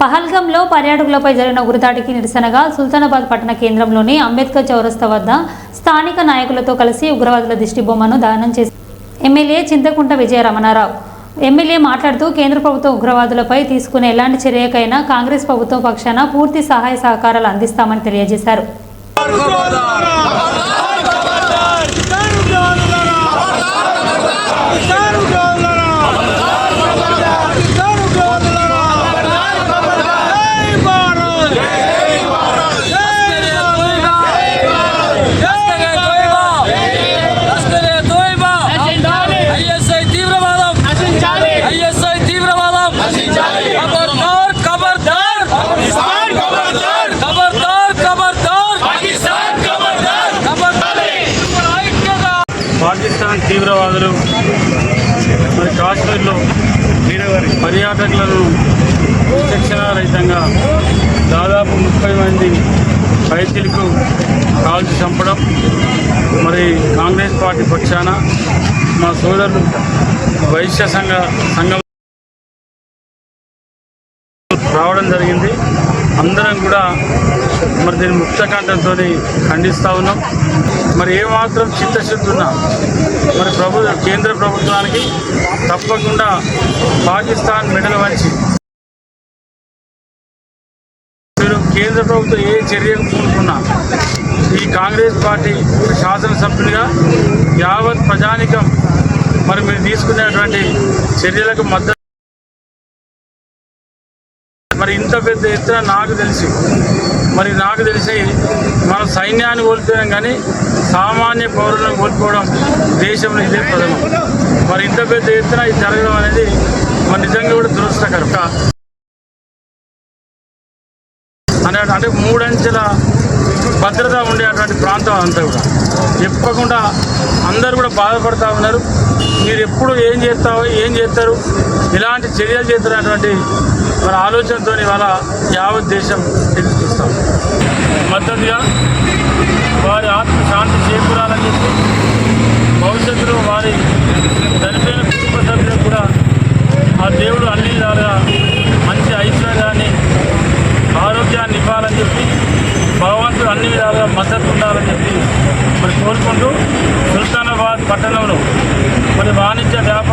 పహల్గంలో పర్యాటకులపై జరిగిన ఉరిదాడికి నిరసనగా సుల్తానాబాద్ పట్టణ కేంద్రంలోని అంబేద్కర్ చౌరస్తా వద్ద స్థానిక నాయకులతో కలిసి ఉగ్రవాదుల దిష్టిబొమ్మను దానం చేసి ఎమ్మెల్యే చింతకుంట విజయ రమణారావు ఎమ్మెల్యే మాట్లాడుతూ కేంద్ర ప్రభుత్వం ఉగ్రవాదులపై తీసుకునే ఎలాంటి చర్యకైనా కాంగ్రెస్ ప్రభుత్వం పక్షాన పూర్తి సహాయ సహకారాలు అందిస్తామని తెలియజేశారు. పాకిస్తాన్ తీవ్రవాదులు మరి కాశ్మీర్లో పర్యాటకులను విచక్షణారహితంగా దాదాపు ముప్పై మంది రైతులకు కాల్చి చంపడం మరి కాంగ్రెస్ పార్టీ పక్షాన మా సోదరులు వైశ్య సంఘ సంఘం రావడం జరిగింది. అందరం కూడా మరి దీని ముక్తకంఠంతో ఖండిస్తూ ఉన్నాం. మరి ఏమాత్రం చిత్తశుద్ధి ఉన్నా మరి ప్రభు కేంద్ర ప్రభుత్వానికి తప్పకుండా పాకిస్తాన్ మెడలు వంచి కేంద్ర ప్రభుత్వం ఏ చర్యకు పూనుకున్నా ఈ కాంగ్రెస్ పార్టీ శాసనసభ్యులుగా యావత్ ప్రజానికం మరి మీరు తీసుకునేటువంటి చర్యలకు మద్దతు మరి ఇంత పెద్ద ఎత్తున నాకు తెలిసి మరి నాకు తెలిసి మన సైన్యాన్ని కోల్పోయాం కానీ సామాన్య పౌరులను కోల్పోవడం దేశంలో ఇదే ప్రథమం. మరి ఇంత పెద్ద ఎత్తున ఇది జరగడం అనేది మరి నిజంగా కూడా దురదృష్టకరం. అనే అంటే మూడంచెల భద్రత ఉండేటువంటి ప్రాంతం అంతా కూడా. చెప్పకుండా అందరు కూడా బాధపడతా ఉన్నారు. మీరు ఎప్పుడు ఏం చేస్తావు ఏం చేస్తారు ఇలాంటి చర్యలు చేస్తున్నటువంటి మన ఆలోచనతో ఇవాళ యావత్ దేశం చేస్తాం. మద్దతుగా వారి ఆత్మ శాంతి చేకూరాలని చెప్పి భవిష్యత్తులో వారి చనిపోయిన కుటుంబ సభ్యులకు కూడా ఆ దేవుడు అన్ని విధాలుగా మంచి ఐశ్వర్యాన్ని ఆరోగ్యాన్ని ఇవ్వాలని చెప్పి భగవంతుడు అన్ని విధాలుగా మద్దతు ఉండాలని చెప్పి మరి కోరుకుంటూ సుల్తానాబాద్ పట్టణంలో మరి వాణిజ్య వ్యాపార